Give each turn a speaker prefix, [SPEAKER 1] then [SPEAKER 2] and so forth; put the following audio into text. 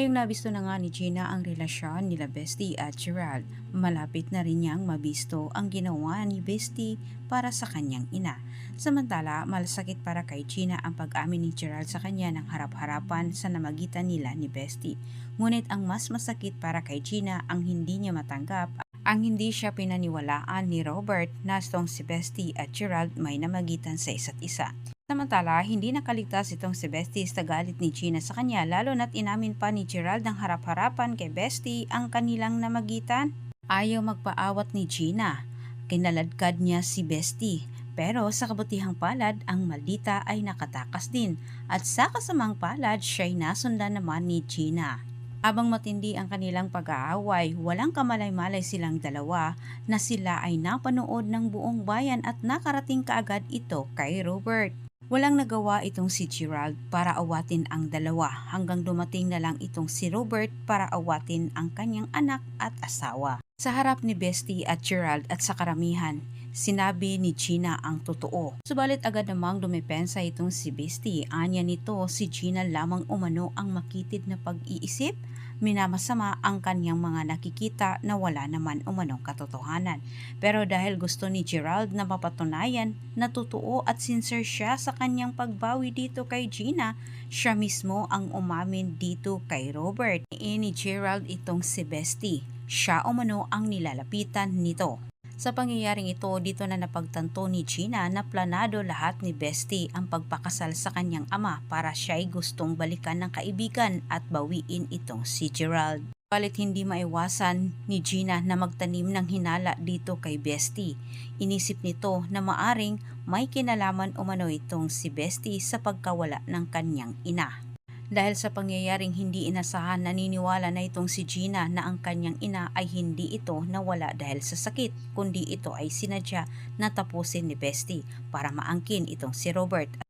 [SPEAKER 1] Ngayong nabisto na nga ni Gina ang relasyon nila Bestie at Gerald, malapit na rin niyang mabisto ang ginawa ni Bestie para sa kanyang ina. Samantala, malasakit para kay Gina ang pag-amin ni Gerald sa kanya ng harap-harapan sa namagitan nila ni Bestie. Ngunit ang mas masakit para kay Gina ang hindi niya matanggap ang hindi siya pinaniwalaan ni Robert na si Bestie at Gerald may namagitan sa isa't isa. Samantala, hindi nakaligtas itong si Bestie sa galit ni Gina sa kanya lalo na't inamin pa ni Gerald ng harap-harapan kay Bestie ang kanilang namagitan. Ayaw magpaawat ni Gina. Kinaladkad niya si Bestie. Pero sa kabutihang palad, ang maldita ay nakatakas din at sa kasamang palad siya'y nasundan naman ni Gina. Abang matindi ang kanilang pag-aaway, walang kamalay-malay silang dalawa na sila ay napanood ng buong bayan at nakarating kaagad ito kay Robert. Walang nagawa itong si Gerald para awatin ang dalawa hanggang dumating na lang itong si Robert para awatin ang kanyang anak at asawa. Sa harap ni Bestie at Gerald at sa karamihan, sinabi ni Gina ang totoo. Subalit agad namang dumepensa itong si Bestie. Anya nito si Gina lamang umano ang makitid na pag-iisip minamasama ang kanyang mga nakikita na wala naman umanong katotohanan. Pero dahil gusto ni Gerald na mapatunayan na totoo at sincere siya sa kanyang pagbawi dito kay Gina, siya mismo ang umamin dito kay Robert. Ni Gerald itong si Bestie. Siya umano ang nilalapitan nito. Sa pangyayaring ito, dito na napagtanto ni Gina na planado lahat ni Bestie ang pagpakasal sa kanyang ama para siya'y gustong balikan ng kaibigan at bawiin itong si Gerald. Balit hindi maiwasan ni Gina na magtanim ng hinala dito kay Bestie. Inisip nito na maaring may kinalaman umano itong si Bestie sa pagkawala ng kanyang ina. Dahil sa pangyayaring hindi inasahan, naniniwala na itong si Gina na ang kanyang ina ay hindi ito nawala dahil sa sakit, kundi ito ay sinadya na tapusin ni Bestie para maangkin itong si Robert